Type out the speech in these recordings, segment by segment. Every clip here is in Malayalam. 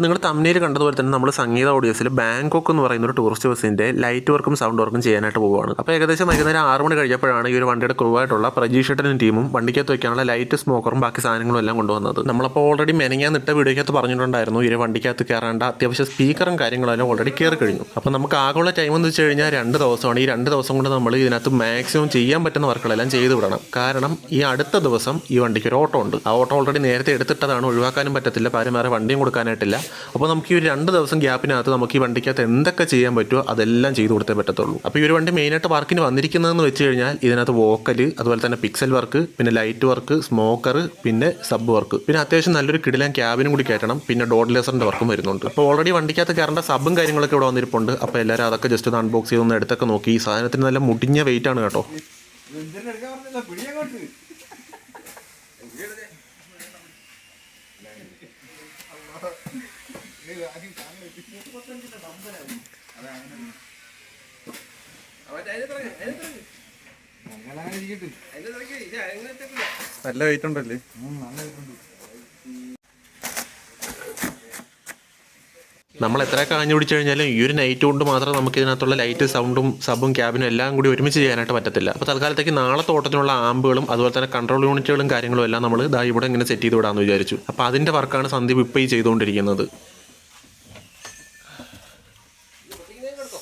അപ്പോൾ നിങ്ങൾ തമ്മിൽ കണ്ടതുപോലെ തന്നെ നമ്മൾ സംഗീത ഓഡിയോസിൽ ബാങ്കോക്ക് എന്ന് പറയുന്ന ഒരു ടൂറിസ്റ്റ് ബസ്സിന്റെ ലൈറ്റ് വർക്കും സൗണ്ട് വർക്കും ചെയ്യാനായിട്ട് പോവുകയാണ്. അപ്പോൾ ഏകദേശം വൈകുന്നേരം ആറ് മണി കഴിഞ്ഞപ്പോഴാണ് ഈ ഒരു വണ്ടിയുടെ ക്രൂ ആയിട്ടുള്ള പ്രജീഷട്ടനും ടീമും വണ്ടിക്കകത്ത് വയ്ക്കാനുള്ള ലൈറ്റ് സ്മോക്കറും ബാക്കി സാധനങ്ങളും എല്ലാം കൊണ്ടുവന്നത്. നമ്മളപ്പോൾ ഓൾറെഡി മെനങ്ങാൻ ഇട്ട വീഡിയോക്കകത്ത് പറഞ്ഞിട്ടുണ്ടായിരുന്നു ഈ വണ്ടിക്കകത്ത് കയറേണ്ട അത്യാവശ്യം സ്പീക്കറും കാര്യങ്ങളെല്ലാം ഓൾറെഡി കയറി കഴിഞ്ഞു. അപ്പോൾ നമുക്ക് ആകെയുള്ള ടൈം എന്ന് വെച്ച് കഴിഞ്ഞാൽ രണ്ട് ദിവസമാണ്. ഈ രണ്ട് ദിവസം കൊണ്ട് നമ്മൾ ഇതിനകത്ത് മാക്സിമം ചെയ്യാൻ പറ്റുന്ന വർക്കുകളെല്ലാം ചെയ്തു വിടണം. കാരണം ഈ അടുത്ത ദിവസം ഈ വണ്ടിക്ക് ഒരു ഓട്ടോ ഉണ്ട്. ആ ഓട്ടോ ഓൾറെഡി നേരത്തെ എടുത്തിട്ടതാണ് ഒഴിവാക്കാനും പറ്റത്തില്ല. പാരും വേറെ വണ്ടിയും കൊടുക്കാനായിട്ടില്ല. അപ്പോൾ നമുക്ക് ഈ ഒരു രണ്ട് ദിവസം ഗ്യാപ്പിനകത്ത് നമുക്ക് ഈ വണ്ടിക്കകത്ത് എന്തൊക്കെ ചെയ്യാൻ പറ്റുമോ അതെല്ലാം ചെയ്തു കൊടുത്തേ പറ്റത്തുള്ളൂ. അപ്പോൾ ഈ ഒരു വണ്ടി മെയിനായിട്ട് വർക്കിന് വന്നിരിക്കുന്നതെന്ന് വെച്ച് കഴിഞ്ഞാൽ ഇതിനകത്ത് വോക്കൽ അതുപോലെ തന്നെ പിക്സൽ വർക്ക് പിന്നെ ലൈറ്റ് വർക്ക് സ്മോക്കർ പിന്നെ സബ് വർക്ക് പിന്നെ അത്യാവശ്യം നല്ലൊരു കിടിലാൻ ക്യാബിനും കൂടി കയറ്റണം. പിന്നെ ഡോഡ് ലേസറിന്റെ വർക്കും വരുന്നുണ്ട്. അപ്പോൾ ഓൾറെഡി വണ്ടിക്കകത്ത് കയറേണ്ട സബും കാര്യങ്ങളൊക്കെ ഇവിടെ വന്നിരിപ്പുണ്ട്. അപ്പോൾ എല്ലാവരും അതൊക്കെ ജസ്റ്റ് ഒന്ന് അൺബോക്സ് ചെയ്ത് ഒന്ന് എടുത്തൊക്കെ നോക്കി. ഈ സാധനത്തിന് നല്ല മുടിഞ്ഞ വെയിറ്റ് ആണ് കേട്ടോ. നല്ല വെയിറ്റ് ഉണ്ടല്ലേ. നമ്മൾ എത്ര കാഞ്ഞു പിടിച്ചു കഴിഞ്ഞാലും ഈ ഒരു നൈറ്റ് കൊണ്ട് മാത്രം നമുക്ക് ഇതിനകത്തുള്ള ലൈറ്റ് സൗണ്ടും സബും ക്യാബിനും എല്ലാം കൂടി ഒരുമിച്ച് ചെയ്യാനായിട്ട് പറ്റത്തില്ല. അപ്പോൾ തൽക്കാലത്തേക്ക് നാളെ തോട്ടത്തിനുള്ള ആമ്പുകളും അതുപോലെ തന്നെ കൺട്രോൾ യൂണിറ്റുകളും കാര്യങ്ങളും എല്ലാം നമ്മൾ ദാ ഇവിടെ ഇങ്ങനെ സെറ്റ് ചെയ്ത് വിടാമെന്ന് വിചാരിച്ചു. അപ്പോൾ അതിന്റെ വർക്കാണ് സന്ദീപ് ഇപ്പോൾ ഈ ചെയ്തുകൊണ്ടിരിക്കുന്നത്.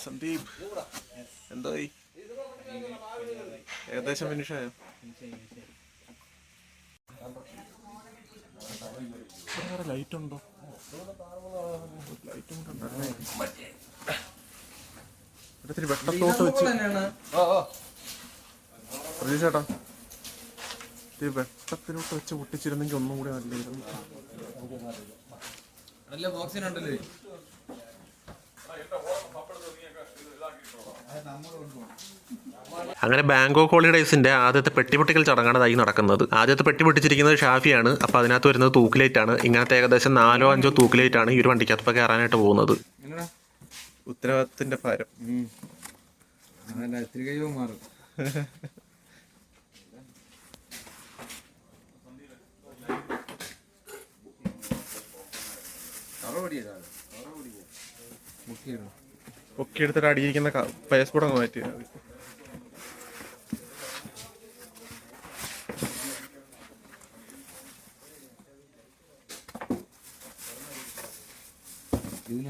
സന്ദീപ് എന്തായി? ഏകദേശം ഫിനിഷായോ ലൈറ്റ് ഉണ്ടോ? ഇത്തിരി വെട്ടത്തോട്ട് വെച്ച് പ്രതീക്ഷേട്ടാ. ഇത്തിരി വെട്ടത്തിലോട്ട് വെച്ച് പൊട്ടിച്ചിരുന്നെങ്കിൽ ഒന്നും കൂടി നല്ലായിരുന്നു നല്ല ബോക്സിനുണ്ടല്ലേ അങ്ങനെ ബാങ്കോക്ക് ഹോളിഡേയ്സിന്റെ ആദ്യത്തെ പെട്ടിപൊട്ടിക്കൽ ചടങ്ങാണ് നടക്കുന്നത്. ആദ്യത്തെ പെട്ടി പൊട്ടിച്ചിരിക്കുന്നത് ഷാഫിയാണ്. അപ്പോൾ അതിനകത്ത് വരുന്നത് തൂക്കിലേറ്റാണ്. ഇങ്ങനത്തെ ഏകദേശം നാലോ അഞ്ചോ തൂക്കിലേറ്റാണ് ഈ ഒരു വണ്ടിക്കകത്തൊക്കെ കയറാനായിട്ട് പോകുന്നത്. ഉത്തരവാദിത്തത്തിന്റെ ഭാരം. മാറും. അടിയിരിക്കുന്ന കൂടെ അങ്ങ്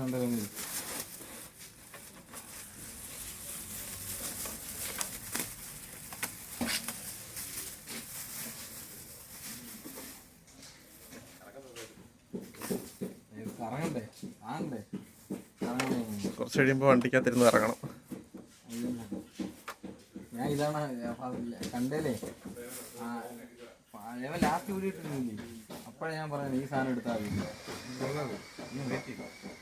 മാറ്റി ഇതിനുണ്ടല്ലോ കറങ്ങണ്ടേ? ആണ്ടേ കുറച്ച് കഴിയുമ്പോൾ വണ്ടിക്കകത്തിരുന്ന് ഇറങ്ങണം ഞാൻ ഇതാണ് കണ്ടേലേ? പഴയ ലാസ്റ്റ് ഊരിട്ടിരുന്നില്ലേ അപ്പോഴാണ് ഞാൻ പറഞ്ഞത് ഈ സാധനം എടുത്താൽ മതി അപ്പോൾ പറഞ്ഞ കറക്റ്റ് ഞാൻ അത് എടുത്തു നോക്കണം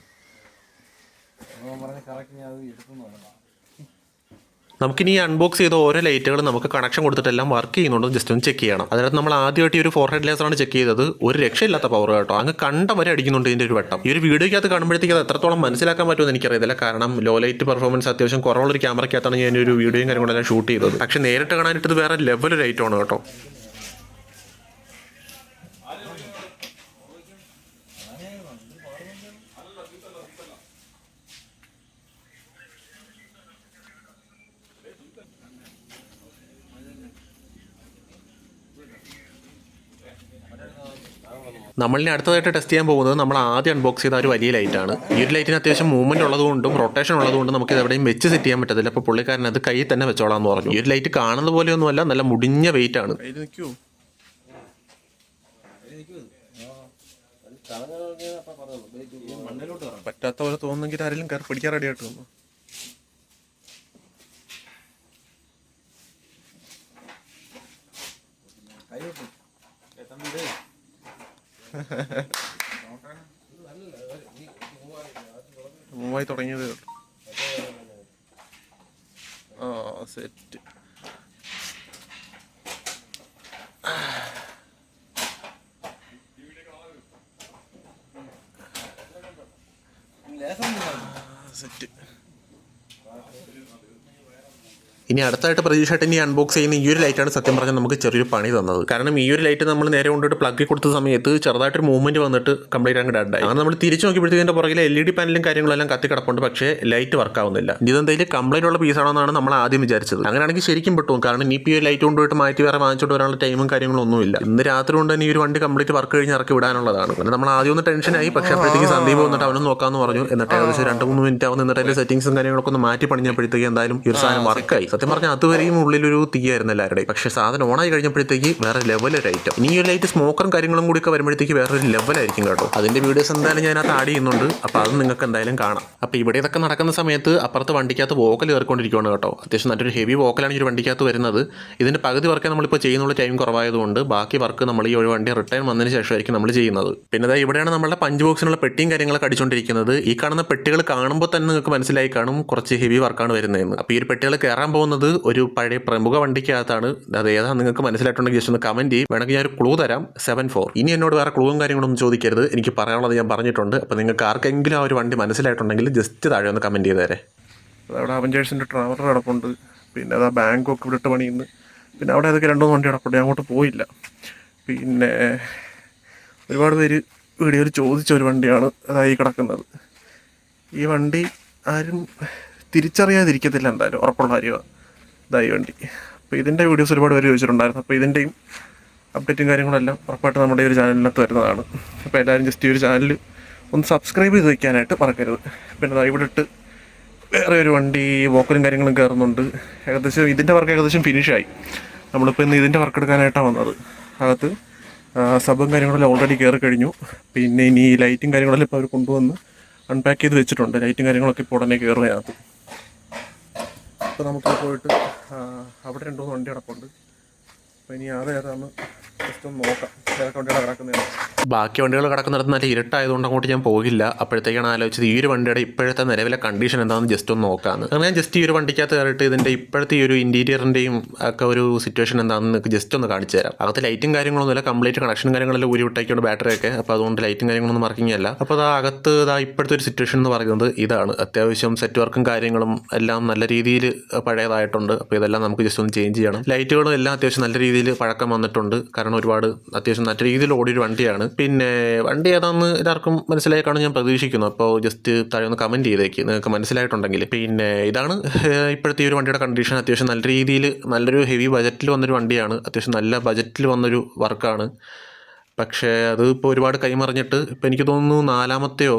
നമുക്കിനി അൺബോക്സ് ചെയ്ത ഓരോ ലൈറ്റുകളും നമുക്ക് കണക്ഷൻ കൊടുത്തിട്ടെല്ലാം വർക്ക് ചെയ്യുന്നുണ്ടോ ജസ്റ്റ് ഒന്ന് ചെക്ക് ചെയ്യണം. അതിനകത്ത് നമ്മൾ ആദ്യമായിട്ട് ഈ ഒരു ഫോർ ഹെഡ് ലേസറാണ് ചെക്ക് ചെയ്തത്. ഒരു രക്ഷയില്ലാത്ത പവർ കേട്ടോ. അങ്ങ് കണ്ട വരെ അടിക്കുന്നുണ്ട് ഇതിന്റെ ഒരു വട്ടം. ഈ ഒരു വീഡിയോയ്ക്കകത്ത് കാണുമ്പോഴത്തേക്ക് അത് എത്രത്തോളം മനസ്സിലാക്കാൻ പറ്റുമെന്ന് എനിക്കറിയത്തില്ല. കാരണം ലോ ലൈറ്റ് പെർഫോമൻസ് അത്യാവശ്യം കുറവുള്ളൊരു ക്യാമറയ്ക്കകത്താണ് ഞാൻ ഒരു വീഡിയോയും കാര്യങ്ങളെല്ലാം ഷൂട്ട് ചെയ്തത്. പക്ഷേ നേരിട്ട് കാണാനായിട്ട് ഇത് വേറെ ലെവൽ ലൈറ്റാണ് കേട്ടോ. നമ്മളിനി അടുത്തതായിട്ട് ടെസ്റ്റ് ചെയ്യാൻ പോകുന്നത് നമ്മൾ ആദ്യം അൺബോക്സ് ചെയ്ത ഒരു വലിയ ലൈറ്റാണ് ഈ ഒരു ലൈറ്റിന് അത്യാവശ്യം മൂവ്മെന്റ് ഉള്ളതുകൊണ്ടും റൊട്ടേഷൻ ഉള്ളതുകൊണ്ടും നമുക്ക് ഇത് എവിടെയും വെച്ച് സെറ്റ് ചെയ്യാൻ പറ്റത്തില്ല. അപ്പോൾ പുള്ളിക്കാരൻ അത് കയ്യിൽ തന്നെ വെച്ചോളാം എന്ന് പറഞ്ഞു. ഈ ഒരു ലൈറ്റ് കാണുന്നത് പോലെയൊന്നുമല്ല നല്ല മുടിഞ്ഞ വെയിറ്റ് ആണ്. പറ്റാത്ത പോലെ തോന്നുന്നെങ്കിൽ ആരെങ്കിലും കയറി പിടിക്കാൻ റെഡി ആയിട്ട് വന്നു. മൂവായി തുടങ്ങിയത്. ആ സെറ്റ് ഇനി അടുത്തായിട്ട് പ്രതീക്ഷയായിട്ട് ഇനി അൺബോക്സ് ചെയ്യുന്ന ഈ ഒരു ലൈറ്റാണ് സത്യം പറഞ്ഞാൽ നമുക്ക് ചെറിയൊരു പണി തന്നത്. കാരണം ഈ ഒരു ലൈറ്റ് നമ്മൾ നേരെ കൊണ്ടിട്ട് പ്ലഗ് കൊടുത്ത സമയത്ത് ചെറുതായിട്ടൊരു മൂവ്മെന്റ് വന്നിട്ട് കംപ്ലീറ്റ് അങ്ങ് ആയി. അങ്ങനെ നമ്മൾ തിരിച്ചു നോക്കിയപ്പോഴത്തേക്കും പുറകിലെ എൽ ഇ ഡി പാനലും കാര്യങ്ങളെല്ലാം കത്തി കിടപ്പുണ്ട്. പക്ഷേ ലൈറ്റ് വർക്ക് ആവുന്നില്ല. ഇതെന്തെങ്കിലും കംപ്ലൈന്റ് ഉള്ള പീസ് ആണെന്നാണ് നമ്മൾ ആദ്യം വിചാരിച്ചത്. അങ്ങനെയാണെങ്കിൽ ശരിക്കും പെട്ടു. കാരണം ഇനി ഈ ലൈറ്റ് കൊണ്ടുപോയിട്ട് മാറ്റി വേറെ വാങ്ങിച്ചോണ്ട് വരാനുള്ള ടൈമും കാര്യങ്ങളും ഒന്നുമില്ല. ഇന്ന് രാത്രി കൊണ്ട് തന്നെ ഈ ഒരു വണ്ടി കംപ്ലീറ്റ് വർക്ക് കഴിഞ്ഞ് ഇറക്കി വിടാനുള്ളതാണ്. നമ്മൾ ആദ്യം ഒന്ന് ടെൻഷനായി പക്ഷേ അപ്പോഴത്തേക്ക് സന്ദീപ് വന്നിട്ട് അവനും നോക്കാമെന്ന് പറഞ്ഞു. എന്നിട്ട് ഏകദേശം രണ്ട് മൂന്ന് മിനിറ്റ് ആവുന്ന എന്നിട്ട് സെറ്റിംഗ്സും കാര്യങ്ങളൊക്കെ ഒന്ന് മാറ്റി പണിഞ്ഞപ്പോഴത്തേക്ക് എന്തായാലും ഈ ഒരു സാധനം വർക്കായി സത്യം പറഞ്ഞാൽ അതുവരെയും ഉള്ളിലൊരു തീയായിരുന്നു എല്ലാവരുടെയും. പക്ഷേ സാധനം ഓണായി കഴിഞ്ഞപ്പോഴത്തേക്ക് വേറെ ലെവലൊരു ഐറ്റം ഇനി ഒരു ലൈറ്റ് സ്മോക്കറും കാര്യങ്ങളും കൂടി ഒക്കെ വരുമ്പോഴത്തേക്ക് വേറൊരു ലെവലായിരിക്കും കേട്ടോ. അതിന്റെ വീഡിയോസ് എന്തായാലും ഞാൻ അത് ആഡ് ചെയ്യുന്നുണ്ട്. അപ്പോൾ അത് നിങ്ങൾക്ക് എന്തായാലും കാണാം. അപ്പോൾ ഇവിടെ ഇതൊക്കെ നടക്കുന്ന സമയത്ത് അപ്പുറത്ത് വണ്ടിക്കകത്ത് വോക്കൽ കയറിക്കൊണ്ടിരിക്കുകയാണ് കേട്ടോ. അത്യാവശ്യം നല്ലൊരു ഹെവി വോക്കലാണ് ഈ ഒരു വണ്ടിക്കകത്ത് വരുന്നത്. ഇതിന്റെ പകുതി വർക്കേ നമ്മളിപ്പോൾ ചെയ്യുന്നുള്ള ടൈം കുറവായതുകൊണ്ട് ബാക്കി വർക്ക് നമ്മൾ ഈ ഒരു വണ്ടി റിട്ടേൺ വന്നതിന് ശേഷമായിരിക്കും നമ്മൾ ചെയ്യുന്നത്. പിന്നെ ഇവിടെയാണ് നമ്മുടെ പഞ്ച് ബോക്സിനുള്ള പെട്ടിയും കാര്യങ്ങളൊക്കെ അടിച്ചുകൊണ്ടിരിക്കുന്നത് ഈ കാണുന്ന പെട്ടികൾ കാണുമ്പോൾ തന്നെ നിങ്ങൾക്ക് മനസ്സിലായി കാണും കുറച്ച് ഹെവി വർക്കാണ് വരുന്നതെന്ന്. അപ്പോൾ ഈ ഒരു പെട്ടികൾ കയറാൻ പോകുന്നത് ഒരു പഴയ പ്രമുഖ വണ്ടിക്കകത്താണ്. അത് ഏതാ നിങ്ങൾക്ക് മനസ്സിലായിട്ടുണ്ടെങ്കിൽ ജസ്റ്റ് ഒന്ന് കമന്റ് ചെയ്യും. വേണമെങ്കിൽ ഞാൻ ഒരു ക്ലൂ തരാം. സെവൻ ഫോർ ഇനി എന്നോട് വേറെ ക്ലൂവും കാര്യങ്ങളൊന്നും ചോദിക്കരുത്. എനിക്ക് പറയാനുള്ളത് ഞാൻ പറഞ്ഞിട്ടുണ്ട്. അപ്പോൾ നിങ്ങൾക്ക് ആർക്കെങ്കിലും ആ ഒരു വണ്ടി മനസ്സിലായിട്ടുണ്ടെങ്കിൽ ജസ്റ്റ് താഴെ ഒന്ന് കമന്റ് ചെയ്ത് തരേ. അവിടെ അവഞ്ചേഴ്സിന്റെ ട്രാവലർ കിടപ്പുണ്ട്. പിന്നെ അതാ ബാങ്കൊക്കെ ഇവിടെ ഇട്ട് പണിയുന്നു. പിന്നെ അവിടെ അതൊക്കെ രണ്ടു മൂന്ന് വണ്ടി കിടപ്പുണ്ട്. അങ്ങോട്ട് പോയില്ല. പിന്നെ ഒരുപാട് പേര് വീഡിയോയിൽ ചോദിച്ച ഒരു വണ്ടിയാണ് അതായി കിടക്കുന്നത്. ഈ വണ്ടി ആരും തിരിച്ചറിയാതിരിക്കത്തില്ല എന്തായാലും. ഉറപ്പുള്ള കാര്യമാണ്. ഇതായി വണ്ടി. അപ്പോൾ ഇതിന്റെ വീഡിയോസ് ഒരുപാട് പേര് ചോദിച്ചിട്ടുണ്ടായിരുന്നു. അപ്പോൾ ഇതിന്റെയും അപ്ഡേറ്റും കാര്യങ്ങളെല്ലാം ഉറപ്പായിട്ട് നമ്മുടെ ഈ ഒരു ചാനലിനകത്ത് വരുന്നതാണ്. അപ്പോൾ എല്ലാവരും ജസ്റ്റ് ഈ ഒരു ചാനൽ ഒന്ന് സബ്സ്ക്രൈബ് ചെയ്ത് വയ്ക്കാനായിട്ട് മറക്കരുത്. പിന്നെ ഇവിടെ ഇട്ട് വേറെ ഒരു വണ്ടി വോക്കലും കാര്യങ്ങളും കയറുന്നുണ്ട് ഏകദേശം ഇതിന്റെ വർക്ക് ഏകദേശം ഫിനിഷായി നമ്മളിപ്പോൾ ഇന്ന് ഇതിന്റെ വർക്ക് എടുക്കാനായിട്ടാണ് വന്നത്. അകത്ത് സബും കാര്യങ്ങളെല്ലാം ഓൾറെഡി കയറി കഴിഞ്ഞു. പിന്നെ ഇനി ലൈറ്റും കാര്യങ്ങളെല്ലാം ഇപ്പോൾ അവർ കൊണ്ടുവന്ന് അൺപാക്ക് ചെയ്ത് വെച്ചിട്ടുണ്ട്. ലൈറ്റും കാര്യങ്ങളൊക്കെ ഇപ്പോൾ ഉടനെ കയറുകയാണ് അപ്പോൾ നമുക്ക് പോയിട്ട് അവിടെ രണ്ടു മൂന്ന് വണ്ടി കിടപ്പുണ്ട് അതേതാന്ന് ജസ്റ്റ് ഒന്ന് നോക്കാം. വണ്ടിയാണ് കിടക്കുന്നതാണ് ബാക്കി വണ്ടികൾ കിടക്കുന്നിടത്ത് നല്ല ഇരുട്ടായതുകൊണ്ട് അങ്ങോട്ട് ഞാൻ പോകില്ല. അപ്പോഴത്തേക്കാണ് ആലോചിച്ചത് ഈ ഒരു വണ്ടിയുടെ ഇപ്പോഴത്തെ നിലവിലെ കണ്ടീഷൻ എന്താണെന്ന് ജസ്റ്റ് ഒന്ന് നോക്കാമെന്ന് അങ്ങനെ ഞാൻ ജസ്റ്റ് ഈ ഒരു വണ്ടിക്കകത്ത് കയറിയിട്ട് ഇതിന്റെ ഇപ്പോഴത്തെ ഈ ഒരു ഇന്റീരിയറിന്റെയും ഒക്കെ ഒരു സിറ്റുവേഷൻ എന്താണെന്ന് ജസ്റ്റ് ഒന്ന് കാണിച്ചു തരാം. അകത്ത് ലൈറ്റും കാര്യങ്ങളൊന്നുമില്ല. കംപ്ലീറ്റ് കണക്ഷൻ കാര്യങ്ങളെല്ലാം ഊരി വിട്ടേക്കാണ് ബാറ്ററി ഒക്കെ. അപ്പോൾ അതുകൊണ്ട് ലൈറ്റും കാര്യങ്ങളൊന്നും വർക്കിംഗ് അല്ല അപ്പോൾ അത് അകത്ത് ഇതാ ഇപ്പോഴത്തെ ഒരു സിറ്റുവേഷൻ എന്ന് പറയുന്നത് ഇതാണ്. അത്യാവശ്യം സെറ്റ് വർക്കും കാര്യങ്ങളും എല്ലാം നല്ല രീതിയിൽ പഴയതായിട്ടുണ്ട്. അപ്പോൾ ഇതെല്ലാം നമുക്ക് ജസ്റ്റ് ഒന്ന് ചേഞ്ച് ചെയ്യണം. ലൈറ്റുകളും എല്ലാം അത്യാവശ്യം നല്ല രീതിയിൽ പഴക്കം വന്നിട്ടുണ്ട്. കാരണം ഒരുപാട് അത്യാവശ്യം നല്ല രീതിയിൽ ഓടിയൊരു വണ്ടിയാണ്. പിന്നെ വണ്ടി ഏതാണെന്ന് എല്ലാവർക്കും മനസ്സിലായി കാണും ഞാൻ പ്രതീക്ഷിക്കുന്നു. അപ്പോൾ ജസ്റ്റ് താഴെ ഒന്ന് കമന്റ് ചെയ്തേക്ക്. നിങ്ങൾക്ക് മനസ്സിലായിട്ടുണ്ടെങ്കിൽ. പിന്നെ ഇതാണ് ഇപ്പോഴത്തെ ഈ ഒരു വണ്ടിയുടെ കണ്ടീഷൻ അത്യാവശ്യം നല്ല രീതിയിൽ നല്ലൊരു ഹെവി ബജറ്റിൽ വന്നൊരു വണ്ടിയാണ്. അത്യാവശ്യം നല്ല ബജറ്റിൽ വന്നൊരു വർക്കാണ് പക്ഷേ അത് ഇപ്പോൾ ഒരുപാട് കൈമറിഞ്ഞിട്ട് ഇപ്പോൾ എനിക്ക് തോന്നുന്നു നാലാമത്തെയോ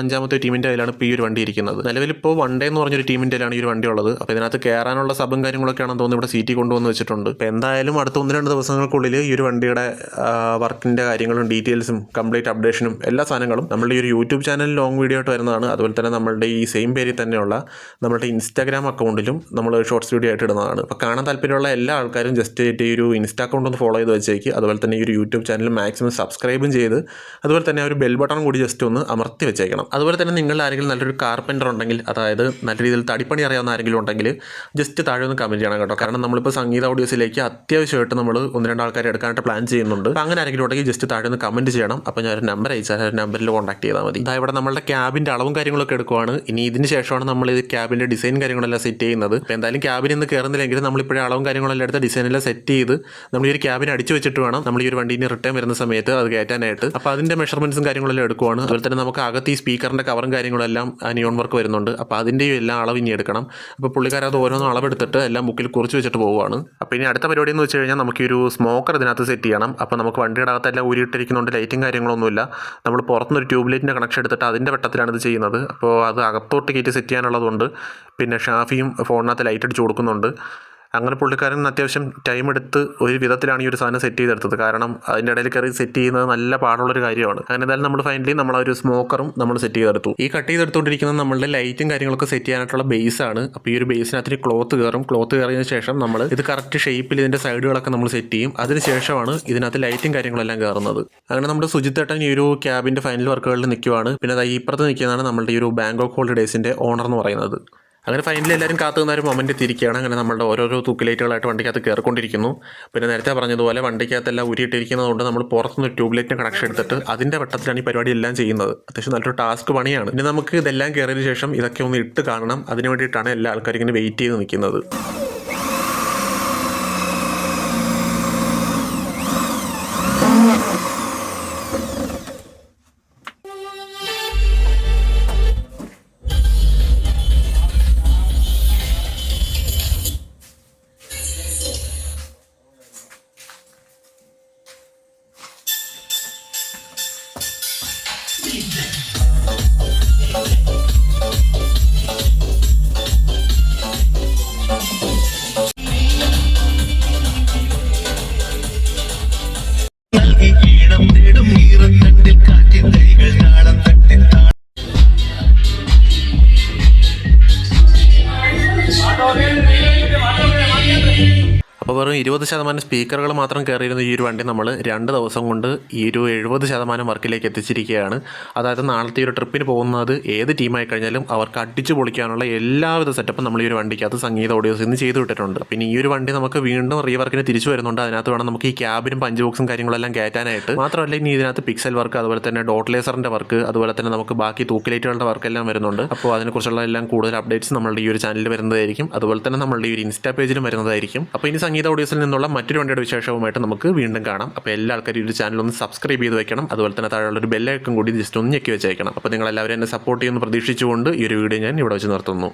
അഞ്ചാമത്തെയോ ടീമിന്റെ കയ്യിലാണ് ഇപ്പോൾ ഈ ഒരു വണ്ടി ഇരിക്കുന്നത്. നിലവിലിപ്പോൾ ഡേ എന്ന് പറഞ്ഞൊരു ടീമിന്റെ കയ്യിലാണ് ഈ ഒരു വണ്ടി ഉള്ളത്. അപ്പോൾ ഇതിനകത്ത് കയറാനുള്ള സബും കാര്യങ്ങളൊക്കെയാണെന്ന് തോന്നുന്നു ഇവിടെ സീറ്റിൽ കൊണ്ടുവന്ന് വെച്ചിട്ടുണ്ട്. അപ്പോൾ എന്തായാലും അടുത്ത ഒന്ന് രണ്ട് ദിവസങ്ങൾക്കുള്ളിൽ ഈ ഒരു വണ്ടിയുടെ വർക്കിന്റെ കാര്യങ്ങളും ഡീറ്റെയിൽസും കംപ്ലീറ്റ് അപ്ഡേഷനും എല്ലാ സാധനങ്ങളും നമ്മളുടെ ഈ ഒരു യൂട്യൂബ് ചാനൽ ലോങ് വീഡിയോ ആയിട്ട് വരുന്നതാണ്. അതുപോലെ തന്നെ നമ്മളുടെ ഈ സെയിം പേരിൽ തന്നെയുള്ള നമ്മളുടെ ഇൻസ്റ്റാഗ്രാം അക്കൗണ്ടിലും നമ്മൾ ഷോർട്സ് വീഡിയോ ആയിട്ട് ഇടുന്നതാണ്. അപ്പോൾ കാണാൻ താല്പര്യമുള്ള എല്ലാ ആൾക്കാരും ജസ്റ്റ് ഈ ഒരു ഇൻസ്റ്റാ അക്കൗണ്ട് ഒന്ന് ഫോളോ ചെയ്ത് വെച്ചേക്ക്. അതുപോലെ തന്നെ ഈ ഒരു യൂട്യൂബ് ചാനൽ മാക്സിമം സബ്സ്ക്രൈബും ചെയ്ത് അതുപോലെ തന്നെ ഒരു ബെൽ ബട്ടൺ കൂടി ജസ്റ്റ് ഒന്ന് അമർത്തി വെച്ചേക്കണം. അതുപോലെ തന്നെ നിങ്ങളുടെ ആരെങ്കിലും നല്ലൊരു കാർപ്പന്റർ ഉണ്ടെങ്കിൽ അതായത് നല്ല രീതിയിൽ തടിപ്പണി അറിയാവുന്ന ആരെങ്കിലും ഉണ്ടെങ്കിൽ ജസ്റ്റ് താഴെ ഒന്ന് കമന്റ് ചെയ്യണം കേട്ടോ. കാരണം നമ്മളിപ്പോൾ സംഗീത ഓഡിയോസിലേക്ക് അത്യാവശ്യമായിട്ട് നമ്മൾ ഒന്ന് രണ്ട് ആൾക്കാരെ എടുക്കാനായിട്ട് പ്ലാൻ ചെയ്യുന്നുണ്ട്. അങ്ങനെ ആരെങ്കിലും ഉണ്ടെങ്കിൽ ജസ്റ്റ് താഴെ ഒന്ന് കമന്റ് ചെയ്യണം. അപ്പോൾ ഞാൻ ഒരു നമ്പർ അയച്ചാൽ ആ ഒരു നമ്പറിൽ കോൺടാക്ട് ചെയ്താൽ മതി. ഇതാ ഇവിടെ നമ്മുടെ ക്യാബിന്റെ അളവും കാര്യങ്ങളൊക്കെ എടുക്കുവാണ്. ഇനി ഇതിന് ശേഷമാണ് നമ്മൾ ഇത് ക്യാബിന്റെ ഡിസൈൻ കാര്യങ്ങളെല്ലാം സെറ്റ് ചെയ്യുന്നത്. അപ്പോൾ എന്തായാലും ക്യാബിൽ നിന്ന് കയറുന്നില്ലെങ്കിൽ നമ്മളിപ്പോഴേ അളവും കാര്യങ്ങളെല്ലാം എടുത്ത് ഡിസൈനെല്ലാം സെറ്റ് ചെയ്ത് നമ്മൾ ഈ ഒരു ക്യാബിൻ അടിച്ചു വെച്ചിട്ട് വേണം നമ്മൾ ഈ ഒരു വണ്ടീനെ റിട്ടേൺ വരുന്ന സമയത്ത് അത് കയറ്റാനായിട്ട്. അപ്പോൾ അതിന്റെ മെഷർമെന്റ്സും കാര്യങ്ങളെല്ലാം എടുക്കുവാണ്. അതുപോലെ തന്നെ നമുക്ക് അകത്ത് ഈ സ്പീക്കറിന്റെ കവറും കാര്യങ്ങളെല്ലാം നിയോൺ വർക്ക് വരുന്നുണ്ട്. അപ്പൊ അതിന്റെയും എല്ലാം അളവ് ഇനി എടുക്കണം. അപ്പൊ പുള്ളിക്കാരൻ അത് ഓരോന്നും അളവെടുത്തിട്ട് എല്ലാം ബുക്കിൽ കുറിച്ച് വെച്ചിട്ട് പോവുകയാണ്. അപ്പൊ ഇനി അടുത്ത പരിപാടി എന്ന് വെച്ച് കഴിഞ്ഞാൽ നമുക്ക് ഒരു സ്മോക്കർ ഇതിനകത്ത് സെറ്റ് ചെയ്യണം. അപ്പൊ നമുക്ക് വണ്ടിയുടെ അകത്തെല്ലാം ഊരിയിട്ടിരിക്കുന്നുണ്ട്. ലൈറ്റും കാര്യങ്ങളൊന്നുമില്ല. നമ്മൾ പുറത്തുനിന്ന് ഒരു ട്യൂബ് കണക്ഷൻ എടുത്തിട്ട് അതിന്റെ വെട്ടത്തിലാണ് ഇത് ചെയ്യുന്നത്. അപ്പോൾ അത് അകത്തോട്ട് കയറ്റി സെറ്റ് ചെയ്യാനുള്ളതുകൊണ്ട് പിന്നെ ഷാഫിയും ഫോണിനകത്ത് ലൈറ്റ് അടിച്ച് കൊടുക്കുന്നുണ്ട്. അങ്ങനെ പുള്ളിക്കാരൻ അത്യാവശ്യം ടൈം എടുത്ത് ഒരു വിധത്തിലാണ് ഈ ഒരു സാധനം സെറ്റ് ചെയ്തെടുത്തത്. കാരണം അതിന്റെ ഇടയിൽ കയറി സെറ്റ് ചെയ്യുന്നത് നല്ല പാടുള്ളൊരു കാര്യമാണ്. അങ്ങനെ എന്തായാലും നമ്മൾ ഫൈനലി നമ്മൾ ഒരു സ്മോക്കറും നമ്മൾ സെറ്റ് ചെയ്തെടുത്തു. ഈ കട്ട് ചെയ്തെടുത്തുകൊണ്ടിരിക്കുന്നത് നമ്മളുടെ ലൈറ്റും കാര്യങ്ങളൊക്കെ സെറ്റ് ചെയ്യാനായിട്ടുള്ള ബേസ് ആണ്. അപ്പോൾ ഈ ഒരു ബേസിനകത്ത് ക്ലോത്ത് കയറും ക്ലോത്ത് കയറിയതിന് ശേഷം നമ്മൾ ഇത് കറക്റ്റ് ഷേപ്പിൽ ഇതിന്റെ സൈഡുകളൊക്കെ നമ്മൾ സെറ്റ് ചെയ്യും. അതിന് ശേഷമാണ് ഇതിനകത്ത് ലൈറ്റും കാര്യങ്ങളെല്ലാം കയറുന്നത് അങ്ങനെ നമ്മുടെ സുജിത്തേട്ടൻ ഈ ഒരു ക്യാബിന്റെ ഫൈനൽ വർക്കുകളിൽ നിൽക്കുവാണ് പിന്നെ അത് ഇപ്പുറത്ത് നിൽക്കുന്നതാണ് നമ്മളുടെ ഈ ഒരു ബാങ്കോക്ക് ഹോളിഡേയ്സിന്റെ ഓണർ എന്ന് പറയുന്നത്. അങ്ങനെ ഫൈനലി എല്ലാവരും കാത്തു നിന്ന ഒരു മൊമെന്റ് തിരിക്കുകയാണ്. അങ്ങനെ നമ്മളുടെ ഓരോരോ തൂക്കിലേറ്റുകളായിട്ട് വണ്ടിക്കകത്ത് കയറിക്കൊണ്ടിരിക്കുന്നു പിന്നെ നേരത്തെ പറഞ്ഞതുപോലെ വണ്ടിക്കകത്തെല്ലാം ഉരിയിട്ടിരിക്കുന്നതുകൊണ്ട് നമ്മൾ പുറത്തുനിന്ന് ട്യൂബ് ലൈറ്റിന് കണക്ഷൻ എടുത്തിട്ട് അതിന്റെ വട്ടത്തിലാണ് ഈ പരിപാടി എല്ലാം ചെയ്യുന്നത്. അത്യാവശ്യം നല്ലൊരു ടാസ്ക് പണിയാണ്. പിന്നെ നമുക്ക് ഇതെല്ലാം കയറിയതിന് ശേഷം ഇതൊക്കെ ഒന്ന് ഇട്ട് കാണണം. അതിന് വേണ്ടിയിട്ടാണ് എല്ലാ ആൾക്കാരും ഇങ്ങനെ വെയിറ്റ് ചെയ്ത് നിൽക്കുന്നത്. അപ്പോൾ വെറും ഇരുപത് ശതമാനം സ്പീക്കറുകൾ മാത്രം കയറിയിരുന്ന ഈ ഒരു വണ്ടി നമ്മൾ രണ്ട് ദിവസം കൊണ്ട് ഈ ഒരു എഴുപത് ശതമാനം വർക്കിലേക്ക് എത്തിച്ചിരിക്കുകയാണ്. അതായത് നാളത്തെ ഒരു ട്രിപ്പിന് പോകുന്നത് ഏത് ടീമായി കഴിഞ്ഞാലും അവർക്ക് അടിച്ചു പൊളിക്കാനുള്ള എല്ലാവിധ സെറ്റപ്പും നമ്മൾ ഈ ഒരു വണ്ടിക്കകത്ത് സംഗീത ഓഡിയോസിൽ നിന്ന് ചെയ്തു വിട്ടിട്ടുണ്ട്. പിന്നെ ഈ ഒരു വണ്ടി നമുക്ക് വീണ്ടും റീവർക്കിന് തിരിച്ചു വരുന്നുണ്ട്. അതിനകത്ത് വേണം നമുക്ക് ഈ ക്യാബിനും പഞ്ച് ബോക്സും കാര്യങ്ങളെല്ലാം കയറ്റാനായിട്ട്. മാത്രമല്ല ഇനി ഇതിനകത്ത് പിക്സൽ വർക്ക് അതുപോലെ തന്നെ ഡോട്ട് ലേസറിന്റെ വർക്ക് അതുപോലെ തന്നെ നമുക്ക് ബാക്കി തൂക്കിലേറ്റുകളുടെ വർക്കെല്ലാം വരുന്നുണ്ട്. അപ്പോൾ അതിനെക്കുറിച്ചുള്ള എല്ലാം കൂടുതൽ അപ്ഡേറ്റ്സ് നമ്മളുടെ ഈ ഒരു ചാനലിൽ വരുന്നതായിരിക്കും. അതുപോലെ തന്നെ നമ്മളുടെ ഈ ഒരു ഇൻസ്റ്റാ പേജിലും വരുന്നതായിരിക്കും. അപ്പോൾ ഇനി സംഗീത ഓഡിയോസിൽ നിന്നുള്ള മറ്റൊരു വണ്ടിയുടെ വിശേഷവുമായിട്ട് നമുക്ക് വീണ്ടും കാണാം. അപ്പോൾ എല്ലാ ആൾക്കാരും ഈ ചാനൽ ഒന്ന് സബ്സ്ക്രൈബ് ചെയ്ത് വെക്കണം. അതുപോലെ തന്നെ താഴെയുള്ള ഒരു ബെല്ലൈക്കൺ കൂടി ജസ്റ്റ് ഒന്ന് ഞെക്കി വെച്ചേക്കണം. അപ്പോൾ നിങ്ങളെല്ലാവരും എന്നെ സപ്പോർട്ട് ചെയ്യുമെന്ന് പ്രതീക്ഷിച്ചുകൊണ്ട് ഈ ഒരു വീഡിയോ ഞാൻ ഇവിടെ വെച്ച് നിർത്തുന്നു.